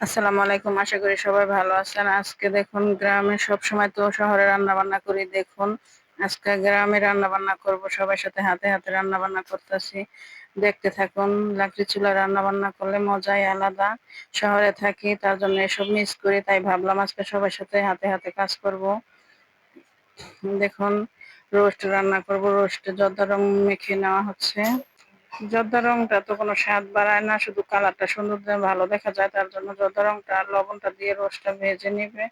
আসসালামু আলাইকুম, আশা করি সবাই ভালো আছেন। আজকে দেখুন, গ্রামে সব সময় তো শহরে রান্না বান্না করি, দেখুন। আজকে গ্রামে রান্না বান্না করব, সবার সাথে হাতে হাতে রান্না বান্না করতেছি। দেখতে থাকুন লাকড়ি চুলা রান্না বান্না করলে মজাই আলাদা। শহরে থাকি, তার জন্য এসব মিস করি, তাই ভাবলাম আজকে সবার সাথে হাতে হাতে কাজ করব। দেখুন, রোস্ট রান্না করব, রোস্টে যত রং মেখে নেওয়া হচ্ছে। জর্দা রংটা তো কোনো স্বাদ বাড়ায় না, শুধু কালারটা সুন্দর ভালো দেখা যায়, তার জন্য জর্দা রংটা আর লবণটা দিয়ে রোস্টটা ভেজে নিবে।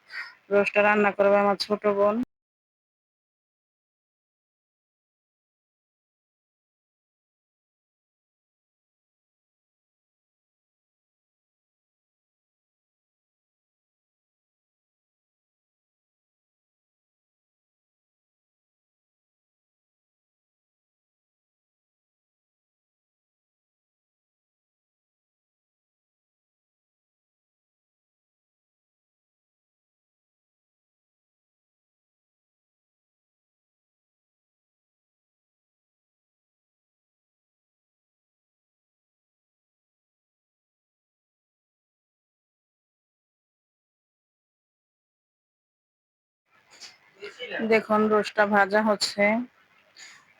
রোস্টটা রান্না করবে আমার ছোট বোন। দেখুন, রোস্টটা ভাজা হচ্ছে।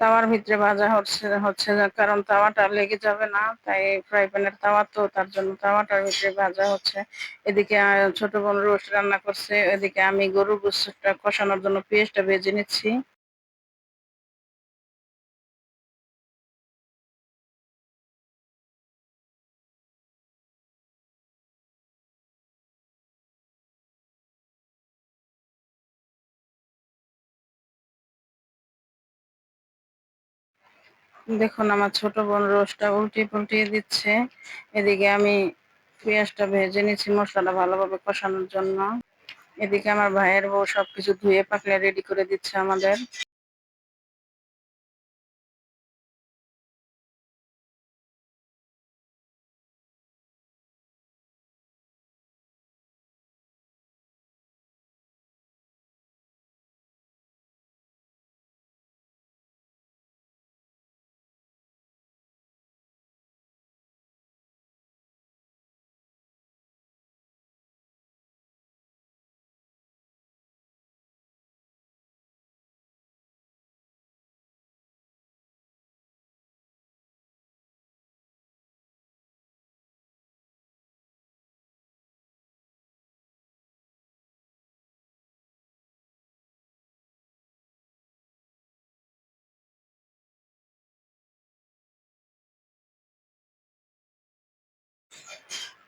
তাওয়ার ভিতরে ভাজা হচ্ছে হচ্ছে কারণ তাওয়াটা লেগে যাবে না, তাই ফ্রাই প্যানের তাওয়া তো, তার জন্য তাওয়াটার ভিতরে ভাজা হচ্ছে। এদিকে ছোট বোন রোস্ট রান্না করছে, এদিকে আমি গরুর গোস্তটা কষানোর জন্য পেঁয়াজটা ভেজে নিচ্ছি। দেখুন, আমার ছোট বোন রোস্টটা উল্টিয়ে পুল্টিয়ে দিচ্ছে। এদিকে আমি পেঁয়াজটা ভেজে নিচ্ছি মশলাটা ভালোভাবে কষানোর জন্য। এদিকে আমার ভাইয়ের বউ সবকিছু ধুয়ে পাকলে রেডি করে দিচ্ছে আমাদের।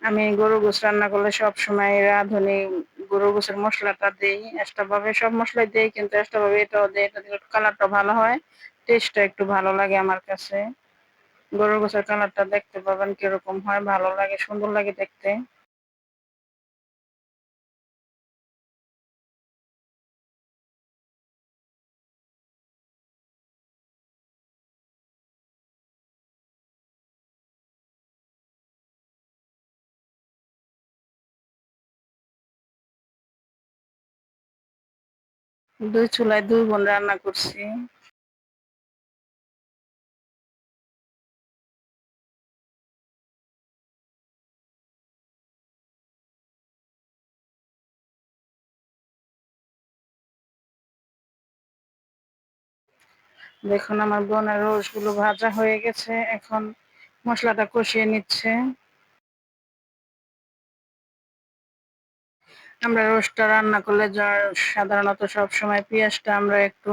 আমি গরু গোস রান্না করলে সব সময় রাঁধুনি গরু গোসের মশলাটা দিই একটা ভাবে সব মশলাই দিই, কিন্তু একটা ভাবে এটাও দিই, এটা দিলে কালারটা ভালো হয় টেস্টটা একটু ভালো লাগে আমার কাছে। গরুর গোসের কালারটা দেখতে পাবেন কীরকম হয়, ভালো লাগে, সুন্দর লাগে দেখতে। দুই চুলায় দুই বোন রান্না করছি। দেখুন, আমার বোনের রোজগুলো ভাজা হয়ে গেছে। এখন মশলাটা কষিয়ে নিচ্ছে। আমরা রোস্টটা রান্না করলে সাধারণত সব সময় পেঁয়াজটা আমরা একটু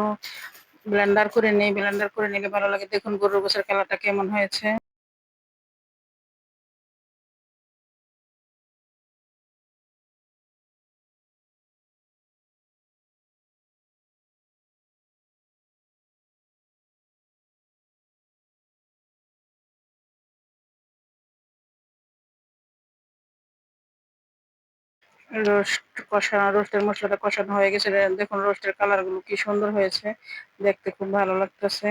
ব্লেন্ডার করে নিই ব্লেন্ডার করে নিলে ভালো লাগে। দেখুন গরুর গোছের খেলাটা কেমন হয়েছে। রোস্ট কষানো, রোস্টের মশলাটা কষানো হয়ে গেছে। দেখুন রোস্টের কালারগুলো কি সুন্দর হয়েছে। দেখতে খুব ভালো লাগতেছে।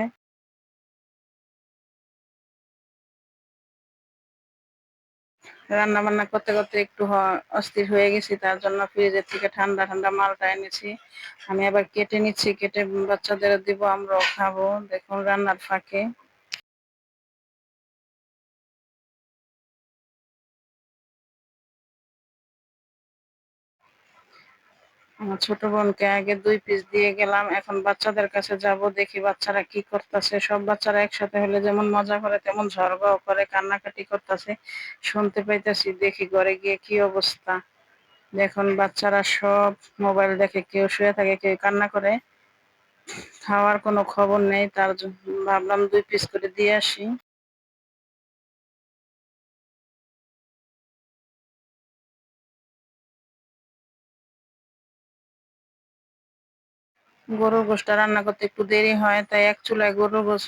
রান্না বান্না করতে করতে একটু অস্থির হয়ে গেছি, তার জন্য ফ্রিজের থেকে ঠান্ডা ঠান্ডা মালটা এনেছি। আমি আবার কেটে নিচ্ছি, কেটে বাচ্চাদের দিব, আমরাও খাব। দেখুন রান্নার ফাঁকে। আমার ছোট বোনকে আগে দুই পিস দিয়ে গেলাম। এখন বাচ্চাদের কাছে যাব, দেখি বাচ্চারা কি করতেছে। সব বাচ্চারা একসাথে হলে যেমন মজা করে, তেমন ঝরগাও করে, কান্নাকাটি করতেছে। শুনতে পাইতেছি, দেখি ঘরে গিয়ে কি অবস্থা। দেখুন, বাচ্চারা সব মোবাইল দেখে, কেউ শুয়ে থাকে, কেউ কান্না করে। খাওয়ার কোনো খবর নেই, তার ভাবলাম দুই পিস করে দিয়ে আসি। গরুর গোশটা রান্না করতে একটু দেরি হয়, তাই এক চুলায় গরুর গোশ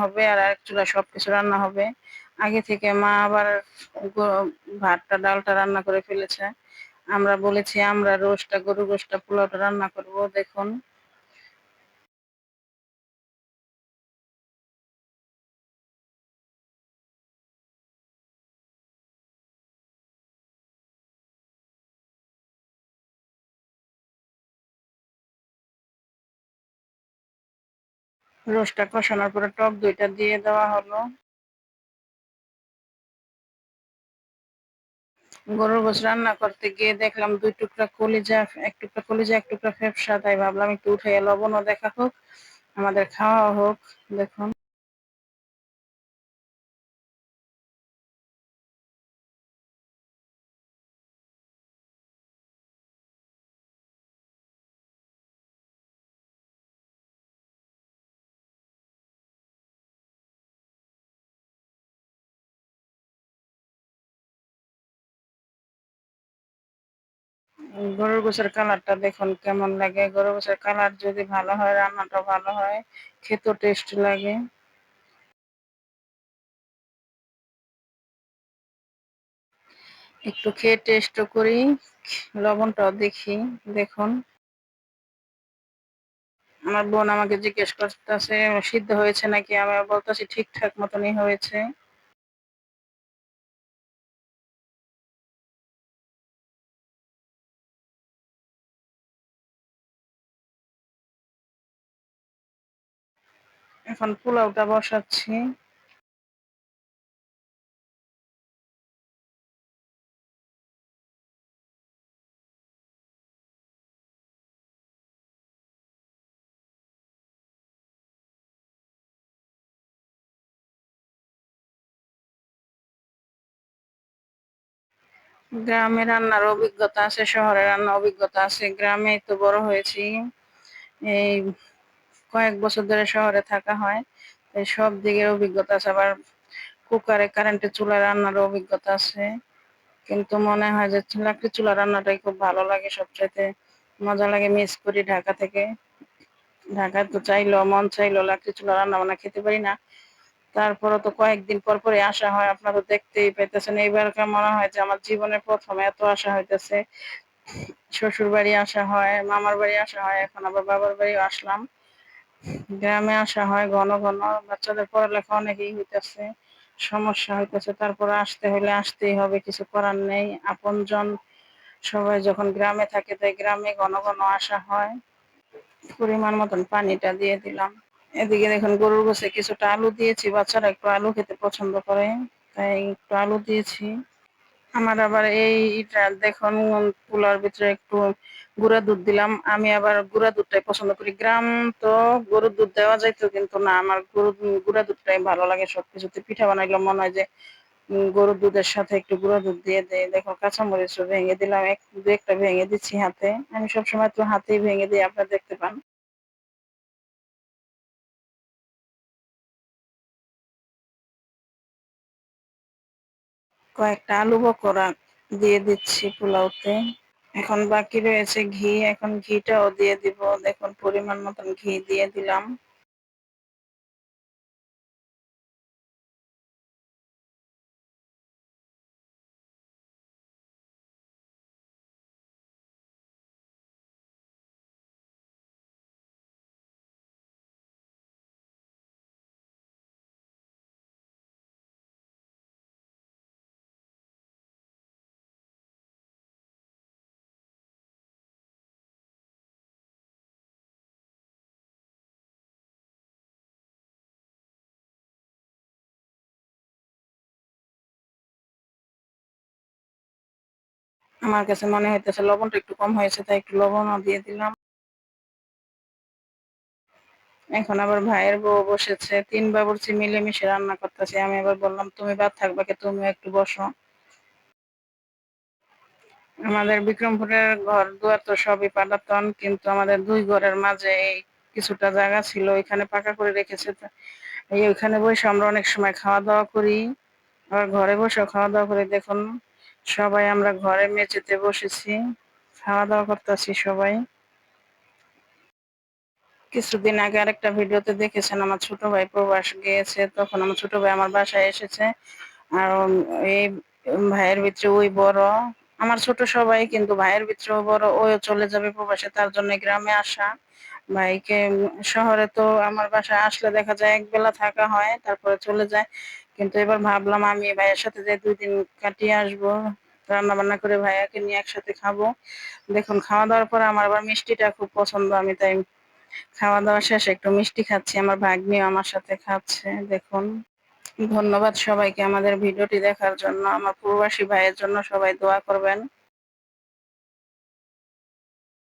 হবে আর এক চুলায় সবকিছু রান্না হবে। আগে থেকে মা আবার ভাতটা, ডালটা রান্না করে ফেলেছে। আমরা বলেছি আমরা রোস্টটা, গরুর গোশটা, পোলাওটা রান্না করব, দেখুন। রোস্টটা কষানোর পরে টক দইটা দিয়ে দেওয়া হলো। গরুর গোস রান্না করতে গিয়ে দেখলাম দুই টুকরা কলিজা, এক টুকরা কলিজা, এক টুকরা ফেফসা তাই ভাবলাম একটু উঠে লবণও দেখা হোক, আমাদের খাওয়া হোক। দেখুন। গরুর গোসের কালারটা দেখুন কেমন লাগে। গরুর গোসের কালার যদি ভালো হয় রান্নাটা ভালো হয়, খেতেও টেস্ট লাগে। একটু খেয়ে টেস্ট করি, লবণটাও দেখি, দেখুন। আমার বোন আমাকে জিজ্ঞেস করতেছে, সিদ্ধ হয়েছে নাকি? আমি বলতেছি ঠিকঠাক মতনই হয়েছে। এখন পোলাওটা বসাচ্ছি। গ্রামে রান্নার অভিজ্ঞতা আছে, শহরে রান্নার অভিজ্ঞতা আছে। গ্রামে তো বড় হয়েছি। এই কয়েক বছর ধরে শহরে থাকা হয়, তাই সব দিকের অভিজ্ঞতা আছে। আবার কুকারে কারেন্টের চুলা রান্নার অভিজ্ঞতা আছে। কিন্তু মনে হয় যে লাকড়ি চুলা রান্নাটাই খুব ভালো লাগে, সবচাইতে মজা লাগে মিস করি ঢাকা থেকে। ঢাকা তো চাইলো মন চাইলো লাকড়ি চুলা রান্না বান্না খেতে পারি না। তারপরও তো কয়েকদিন পর পরে আসা হয়, আপনারা দেখতেই পাইতেছেন। এইবারকার মনে হয় যে আমার জীবনের প্রথম এত আসা হইতেছে। শ্বশুর বাড়ি আসা হয়, মামার বাড়ি আসা হয়, এখন আবার বাবার বাড়ি আসলাম। গ্রামে আসা হয়, ঘন ঘন। বাচ্চাদের পড়ালেখা অনেকেই হইতেছে, সমস্যা হইতেছে। তারপরে আসতে হলে আসতেই হবে, কিছু করার নেই। আপনজন সবাই যখন গ্রামে থাকে, তাই গ্রামে ঘন ঘন আসা হয়। পরিমাণ মতন পানিটা দিয়ে দিলাম। এদিকে দেখুন, গরুর গোছে কিছুটা আলু দিয়েছি। বাচ্চারা একটু আলু খেতে পছন্দ করে, তাই একটু আলু দিয়েছি। আমার আবার এইটা দেখুন, পোলার ভিতরে একটু গুঁড়া দুধ দিলাম। আমি আবার গুঁড়া দুধটাই পছন্দ করি। গ্রাম তো গরুর দুধ দেওয়া যাইতো কিন্তু না। আমার গরু গুঁড়া দুধটাই ভালো লাগে। সবকিছুতে পিঠা বানাইলে মনে হয় যে গরুর দুধের সাথে একটু গুঁড়া দুধ দিয়ে দেয় দেখো, কাঁচামরিচ ভেঙে দিলাম। এক, দু একটা ভেঙে দিচ্ছি হাতে। আমি সবসময় তো হাতেই ভেঙে দিই, আপনারা দেখতে পান। কয়েকটা আলু বকরা দিয়ে দিচ্ছি পোলাওতে। এখন বাকি রয়েছে ঘি এখন ঘিটাও দিয়ে দিব। দেখুন পরিমাণ মতন ঘি দিয়ে দিলাম। আমার কাছে মনে হইতেছে লবণটা একটু কম হয়েছে, তাই একটু লবণও দিয়ে দিলাম। এখন আবার ভাইয়ের বউ বসেছে, তিন বাবুর্চি মিলেমিশে রান্না করতেছে। আমি আবার বললাম, তুমি বাদ থাকবা তুমি একটু বসো। আমাদের বিক্রমপুরের ঘর দুয়ার তো সবই পাটাতন কিন্তু আমাদের দুই ঘরের মাঝে কিছুটা জায়গা ছিল, ওইখানে পাকা করে রেখেছে। এই ওইখানে বসে আমরা অনেক সময় খাওয়া দাওয়া করি। আবার ঘরে বসে খাওয়া দাওয়া করি দেখুন সবাই আমরা ঘরে মেঝেতে বসেছি। খাওয়া দাওয়া করতেছি সবাই। কিছুদিন আগে আরেকটা ভিডিওতে দেখেছেন আমার ছোট ভাই প্রবাস গিয়েছে, তখন আমার ছোট ভাই আমার বাসায় এসেছে। আর এই ভাইয়ের ভিতরে ওই বড়। আমার ছোট সবাই কিন্তু ভাইয়ের ভিতরে বড় ওই চলে যাবে প্রবাসে, তার জন্য গ্রামে আসা। ভাইকে শহরে তো আমার বাসায় আসলে দেখা যায় এক বেলা থাকা হয়, তারপরে চলে যায়। কিন্তু এবার ভাবলাম আমি ভাইয়ের সাথে যে দুই দিন কাটিয়ে আসব রান্না বান্না করে ভাইয়াকে নিয়ে একসাথে খাব। দেখুন, খাওয়া দাওয়ার পর আমার আবার মিষ্টিটা খুব পছন্দ, আমি তাই খাওয়া দাওয়া শেষে একটু মিষ্টি খাচ্ছি, আমার ভাগ্নিও আমার সাথে খাচ্ছে, দেখুন। ধন্যবাদ সবাইকে আমাদের ভিডিওটি দেখার জন্য, আমার পূর্বাসী ভাইয়ের জন্য সবাই দোয়া করবেন।